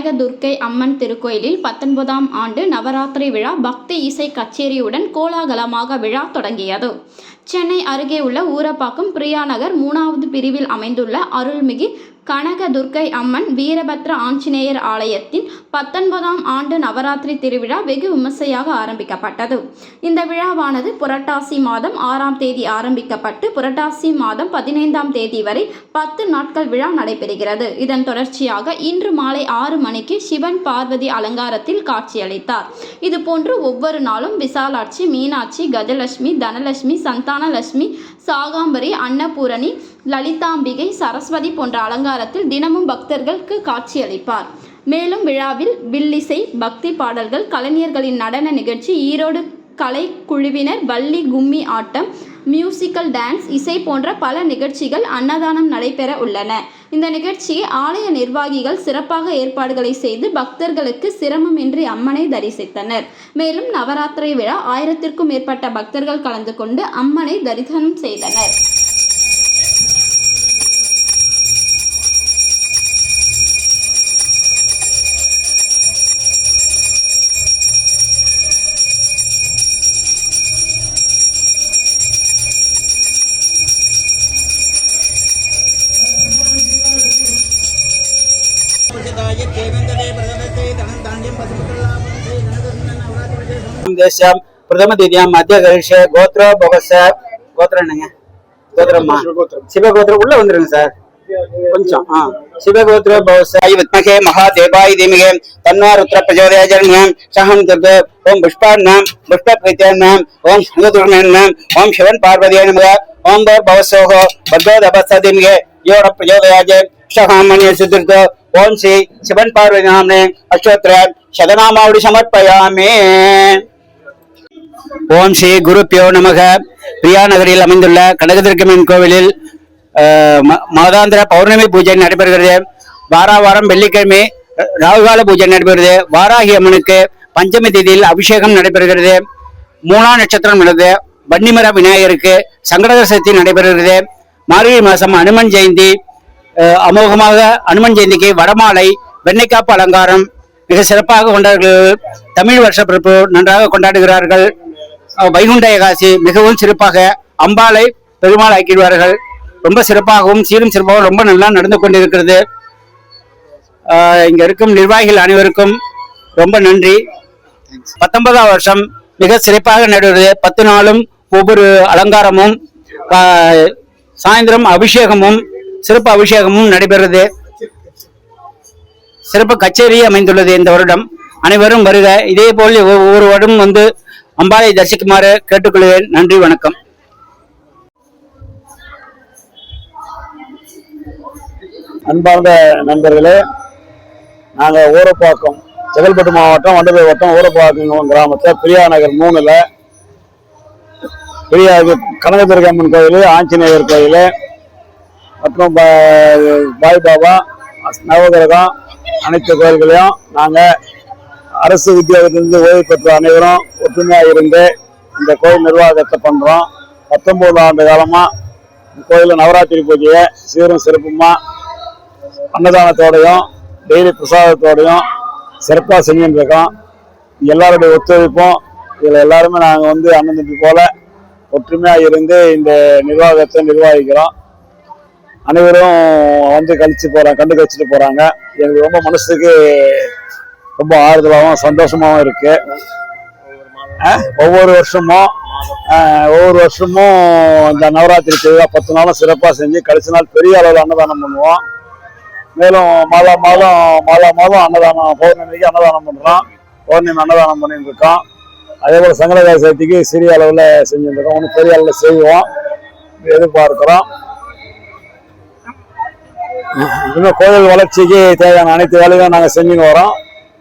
கனகதுர்க்கை அம்மன் திருக்கோயிலில் பத்தொன்பதாம் ஆண்டு நவராத்திரி விழா பக்தி இசை கச்சேரியுடன் கோலாகலமாக விழா தொடங்கியது. சென்னை அருகே உள்ள ஊரப்பாக்கம் பிரியாநகர் மூணாவது பிரிவில் அமைந்துள்ள அருள்மிகு கனகதுர்க்கை அம்மன் வீரபத்ர ஆஞ்சநேயர் ஆலயத்தின் பத்தொன்பதாம் ஆண்டு நவராத்திரி திருவிழா வெகு விமர்சையாக ஆரம்பிக்கப்பட்டது. இந்த விழாவானது புரட்டாசி மாதம் ஆறாம் தேதி ஆரம்பிக்கப்பட்டு புரட்டாசி மாதம் பதினைந்தாம் தேதி வரை பத்து நாட்கள் விழா நடைபெறுகிறது. இதன் தொடர்ச்சியாக இன்று மாலை ஆறு மணிக்கு சிவன் பார்வதி அலங்காரத்தில் காட்சியளித்தார். இதுபோன்று ஒவ்வொரு நாளும் விசாலாட்சி மீனாட்சி கஜலட்சுமி தனலட்சுமி சந்தானலட்சுமி சாகாம்பரி அன்னபூரணி லலிதாம்பிகை சரஸ்வதி போன்ற அலங்காரத்தில் தினமும் பக்தர்களுக்கு காட்சியளிப்பார். மேலும் விழாவில் வில்லிசை பக்தி பாடல்கள் கலைஞர்களின் நடன நிகழ்ச்சி ஈரோடு கலை குழுவினர் வள்ளி கும்மி ஆட்டம் மியூசிக்கல் டான்ஸ் இசை போன்ற பல நிகழ்ச்சிகள் அன்னதானம் நடைபெற உள்ளன. இந்த நிகழ்ச்சியை ஆலய நிர்வாகிகள் சிறப்பாக ஏற்பாடுகளை செய்து பக்தர்களுக்கு சிரமமின்றி அம்மனை தரிசித்தனர். மேலும் நவராத்திரி விழா ஆயிரத்திற்கும் மேற்பட்ட பக்தர்கள் கலந்து கொண்டு அம்மனை தரிசனம் செய்தனர். தேசம் பிரதம தேதியாம் மத்திய கரிஷ கோத்ர பவச கோத்திரம் என்னங்க? கோத்திரமா சிவகோத்திரம் உள்ள வந்துருங்க சார். கொஞ்சம் ஆ. சிவகோத்திர பவச வித்மகே மகாதேவாய தீமகே. தன்வா ருத்ர பிரச்சோதய ஜன்மம் சஹம் துர்க ஓம் புஷ்பாண்ணம் புஷ்ப பிரத்யாண்ணம் ஓம் சங்கதுர்ணம் ஓம் சிவன் பார்வதிய நமக. ஓம் பவசோகோ. பகவத் தீமகே. யோட பிரச்சோதயாஜ சகாமணிய சுதிர்க ஓம் ஸ்ரீ சிவன் பார்வதி நாமனே அஸ்வத்ர சதநாமாவடி சமர்ப்பயாமே. ஓம் ஸ்ரீ குருப்பியோ நமக. பிரியா நகரில் அமைந்துள்ள கனகதுர்க்கம்மன் கோவிலில் ம- மாதாந்திர பௌர்ணமி பூஜை நடைபெறுகிறது. வாரா வாரம் வெள்ளிக்கிழமை ராகுகால பூஜை நடைபெறுகிறது. வாராகி அம்மனுக்கு பஞ்சமி தேதியில் அபிஷேகம் நடைபெறுகிறது. மூணாம் நட்சத்திரம் உள்ளது வன்னிமர விநாயகருக்கு சங்கடகர சக்தி நடைபெறுகிறது. மார்கழி மாசம் அனுமன் ஜெயந்தி அமோகமாக அனுமன் ஜெயந்திக்கு வடமாலை வெண்ணைக்காப்பு அலங்காரம் மிக சிறப்பாக கொண்டார்கள் தமிழ் வருஷ பிறப்பு நன்றாக கொண்டாடுகிறார்கள். வைகுண்ட ஏகாசி மிகவும் சிறப்பாக அம்பாளை பெருமாள் ஆக்கிடுவார்கள். ரொம்ப சிறப்பாகவும் சீரும் சிறப்பாகவும் ரொம்ப நல்லா நடந்து கொண்டிருக்கிறது. இங்க இருக்கும் நிர்வாகிகள் அனைவருக்கும் ரொம்ப நன்றி. பத்தொன்பதாம் வருஷம் மிக சிறப்பாக நடுவது பத்து நாளும் ஒவ்வொரு அலங்காரமும் சாயந்தரம் அபிஷேகமும் சிறப்பு அபிஷேகமும் நடைபெறுது சிறப்பு கச்சேரி அமைந்துள்ளது இந்த வருடம். அனைவரும் வருக. இதே போல் ஒவ்வொரு வருடம் வந்து அம்பாளை தரிசிக்குமாறு கேட்டுக்கொள்கிறேன். நன்றி வணக்கம். அன்பார்ந்த நண்பர்களே நாங்கள் ஊரப்பாக்கம் செங்கல்பட்டு மாவட்டம் வண்டபுரி வட்டம் ஊரப்பாக்கம் கிராமத்தில் பிரியா நகர் மூணுல பிரியா கனகதுர்கம்மன் அம்மன் கோயில் ஆஞ்சநேயர் கோயில் மற்றும் பாய் பாபா நவகிரகம் அனைத்து கோயில்களையும் நாங்கள் அரசு வித்தியாலயத்திலிருந்து ஓய்வு பெற்ற அனைவரும் ஒற்றுமையாக இருந்து இந்த கோயில் நிர்வாகத்தை பண்ணுறோம் பத்தொன்பது ஆண்டு காலமாக கோயிலில் நவராத்திரி பூஜையை சீரும் சிறப்புமா அன்னதானத்தோடையும் டெய்லி பிரசாதத்தோடையும் சிறப்பாக செஞ்சுட்டு இருக்கோம் எல்லாருடைய ஒத்துழைப்பும் இதில் எல்லாருமே நாங்கள் வந்து அண்ணன் தம்பி போல ஒற்றுமையாக இருந்து இந்த நிர்வாகத்தை நிர்வகிக்கிறோம். அனைவரும் வந்து கழிச்சு போகிறாங்க கண்டு கழிச்சிட்டு போகிறாங்க எனக்கு ரொம்ப மனசுக்கு ரொம்ப ஆறுதலாகவும் சந்தோஷமாகவும் இருக்கு. ஒவ்வொரு வருஷமும் ஒவ்வொரு வருஷமும் இந்த நவராத்திரி திருவிழா பத்து நாளும் சிறப்பாக செஞ்சு கடைசி நாள் பெரிய அளவில் அன்னதானம் பண்ணுவோம். மேலும் மாதா மாதம் மாதா மாதம் அன்னதானம் பௌர்ணமிக்கு அன்னதானம் பண்ணுறோம் பௌர்ணமி அன்னதானம் பண்ணிட்டு இருக்கோம் அதே போல் சங்கடகார சக்திக்கு சிறிய அளவில் செஞ்சுருக்கோம் ஒன்று ஒன்றும் பெரிய அளவில் செய்வோம். எதிர்பார்க்குறோம். இன்னும் கோயில் வளர்ச்சிக்கு தேவையான அனைத்து வேலைகளும் நாங்கள் செஞ்சுன்னு வரோம்.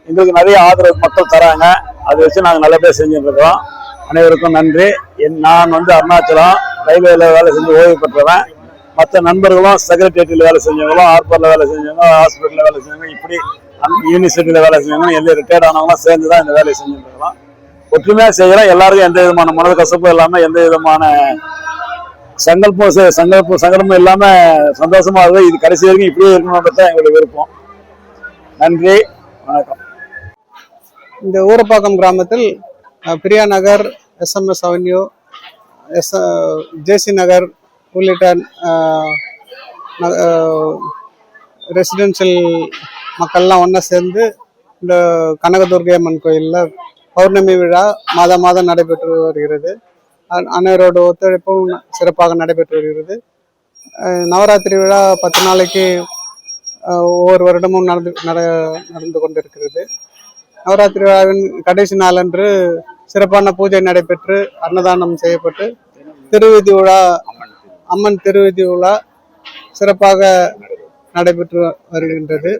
எங்களுக்கு நிறைய ஆதரவு மக்கள் தராங்க. அதை வச்சு நாங்கள் நல்லபடியாக செஞ்சுட்டு இருக்கிறோம். அனைவருக்கும் நன்றி. என் நான் வந்து அருணாச்சலம் ரயில்வேல வேலை செஞ்சு ஓய்வு பெற்றவன். மற்ற நண்பர்களும் செக்ரட்டேரியட்டில் வேலை செஞ்சவங்களும் ஆர்பரில் வேலை செஞ்சவங்க ஹாஸ்பிட்டலில் வேலை செஞ்சவங்க இப்படி யூனிவர்சிட்டியில் வேலை செஞ்சவங்க எல்லாம் ரிட்டையர்ட் ஆனவங்களாம் சேர்ந்து தான் இந்த வேலையை செஞ்சுட்டு இருக்கிறோம். ஒற்றுமையாக செய்கிறோம் எல்லாருக்கும் எந்த விதமான மனது கசப்பும் இல்லாமல் எந்த விதமான சங்கல்பம் சங்கல்பம் சங்கடமும் இல்லாமல் சந்தோஷமா இருக்கு இது கடைசி வரைக்கும் இப்படியே இருக்கணும்ன்றது தான் எங்களுடைய விருப்பம். நன்றி வணக்கம். இந்த ஊரப்பாக்கம் கிராமத்தில் Priya Nagar SMS avenue S JC Nagar உள்ளிட்ட ரெசிடென்ஷியல் மக்கள்லாம் ஒன்றா சேர்ந்து இந்த கனகதுர்கை அம்மன் கோயிலில் பௌர்ணமி விழா மாதம் மாதம் நடைபெற்று வருகிறது. அனைவரோட ஒத்துழைப்பும் சிறப்பாக நடைபெற்று வருகிறது. நவராத்திரி விழா பத்து நாளைக்கு ஒவ்வொரு வருடமும் நடந்து நட நடந்து கொண்டிருக்கிறது. நவராத்திரி விழாவின் கடைசி நாளன்று சிறப்பான பூஜை நடைபெற்று அன்னதானம் செய்யப்பட்டு திருவிதி விழா அம்மன் திருவிதி விழா சிறப்பாக நடைபெற்று வருகின்றது.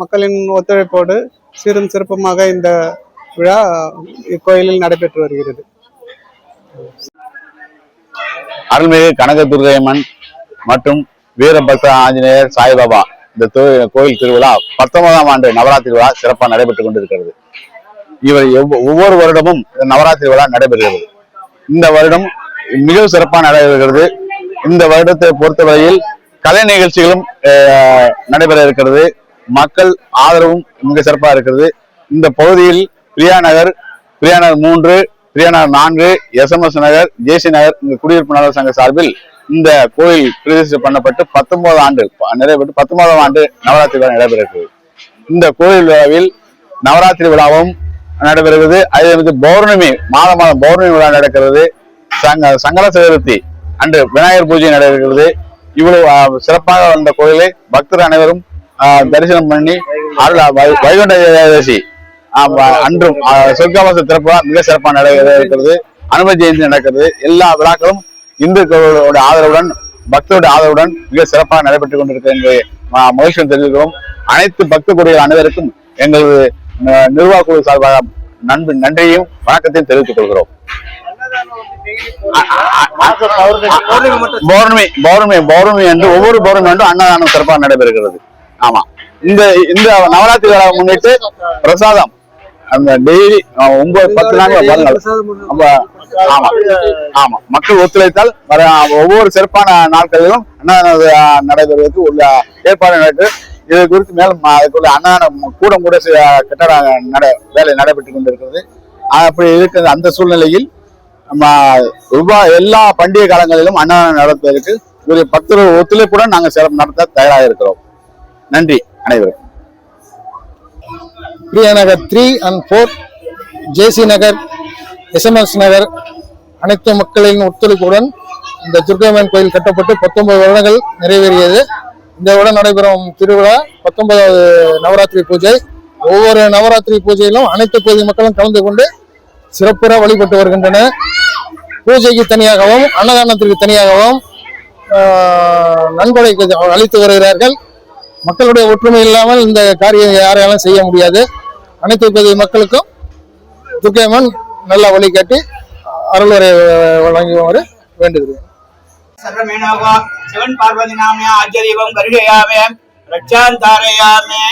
மக்களின் ஒத்துழைப்போடு சீரும் சிறப்புமாக இந்த விழா இக்கோயிலில் நடைபெற்று வருகிறது. அருள்மிகு கனகதுர்கையம்மன் மற்றும் வீரபக்த ஆஞ்சநேயர் சாய்பாபா இந்த கோயில் திருவிழா பத்தொன்பதாம் ஆண்டு நவராத்திரி விழா சிறப்பாக நடைபெற்றுக் கொண்டிருக்கிறது. இவர் ஒவ்வொரு வருடமும் நவராத்திரி விழா நடைபெறுகிறது. இந்த வருடம் மிகவும் சிறப்பாக நடைபெறுகிறது. இந்த வருடத்தை பொறுத்தவரையில் கலை நிகழ்ச்சிகளும் அஹ், நடைபெற இருக்கிறது. மக்கள் ஆதரவும் மிக சிறப்பாக இருக்கிறது. இந்த பகுதியில் பிரியா நகர் பிரியா நகர் மூன்று பிரியா நகர் நான்கு எஸ்எம்எஸ் நகர் ஜேசி நகர் இந்த குடியிருப்பு நலர் சங்க சார்பில் இந்த கோயில் பிரதிஷ்டை பண்ணப்பட்டு பத்தொன்பது ஆண்டு நிறைவேற்று பத்தொன்பதாம் ஆண்டு நவராத்திரி விழா நடைபெறுகிறது இந்த கோயில் விழாவில் நவராத்திரி விழாவும் நடைபெறுகிறது. அதே வந்து பௌர்ணமி மாதம் மாதம் பௌர்ணமி விழா நடக்கிறது. சங்க சங்கர சதுர்த்தி அன்று விநாயகர் பூஜை நடைபெறுகிறது. இவ்வளவு சிறப்பாக வந்த கோயிலை பக்தர் அனைவரும் தரிசனம் பண்ணி அருள் வை- வைகுண்ட ஏகாதசி அன்றும் ஆ, சொர்க்கவாச திறப்பு மிக சிறப்பாக நடைபெற இருக்கிறது. அனுமதி ஜெயந்தி நடக்கிறது. எல்லா விழாக்களும் இந்துக்களோட ஆதரவுடன் பக்தருடைய ஆதரவுடன் மிக சிறப்பாக நடைபெற்றுக் கொண்டிருக்கிறது என்று ம- தெரிவிக்கிறோம். அனைத்து பக்த குடிகள் அனைவருக்கும் எங்களது நிர்வாக குழு சார்பாக நன்றி நன்றியையும் வணக்கத்தையும் தெரிவித்துக் கொள்கிறோம். பௌர்ணமி பௌர்ணமி பௌர்ணமி என்று ஒவ்வொரு பௌர்ணமி என்று அன்னதானம் சிறப்பாக நடைபெறுகிறது. ஆமா. இந்த இந்த நவராத்திரி விழாவை முன்னிட்டு பிரசாதம் அந்த டெய்லி ஒன்பது பத்து நாள் வருங்கள் அப்ப ஆமா ஆமா. மக்கள் ஒத்துழைத்தால் வர ஒவ்வொரு சிறப்பான நாட்களிலும் அன்னதானம் நடைபெறுவதற்கு உள்ள ஏற்பாடு நடைபெற்று இது குறித்து மேலும் அதுக்குள்ள அன்னதானம் கூடம் கூட சில கட்டட நட வேலை நடைபெற்றுக் கொண்டிருக்கிறது. அப்படி இருக்கிற அந்த சூழ்நிலையில் நம்ம ரூபாய் எல்லா பண்டிகை காலங்களிலும் அன்னதானம் நடத்துவதற்கு ஒரு பத்து ஒத்துழைப்புடன் நாங்கள் சிறப்பு நடத்த தயாராக இருக்கிறோம். நன்றி அனைவருக்கும். Priya Nagar three and four JC Nagar SMS Nagar அனைத்து மக்களின் ஒத்துழைப்புடன் இந்த துர்கையம்மன் கோயில் கட்டப்பட்டு பத்தொன்பது வருடங்கள் நிறைவேறியது. இந்த வருடம் நடைபெறும் திருவிழா பத்தொன்பதாவது நவராத்திரி பூஜை. ஒவ்வொரு நவராத்திரி பூஜையிலும் அனைத்து பகுதி மக்களும் கலந்து கொண்டு சிறப்புற வழிபட்டு வருகின்றன பூஜைக்கு தனியாகவும் அன்னதானத்திற்கு தனியாகவும் நன்கொடைக்கு அளித்து வருகிறார்கள். மக்களுடைய ஒற்றுமை இல்லாமல் இந்த காரியம் யாராலும் செய்ய முடியாது. அனைத்து பகுதி மக்களுக்கும் துர்க்கையம்மன் நல்ல வழிகாட்டி அருள்வரை வழங்குமாறு வேண்டுகிறேன். சர்வமேனோகோ சிவன் பார்வதி நாமியா ஆச்சரியவம் கருகையாமே ரட்சாந்தாரையாமே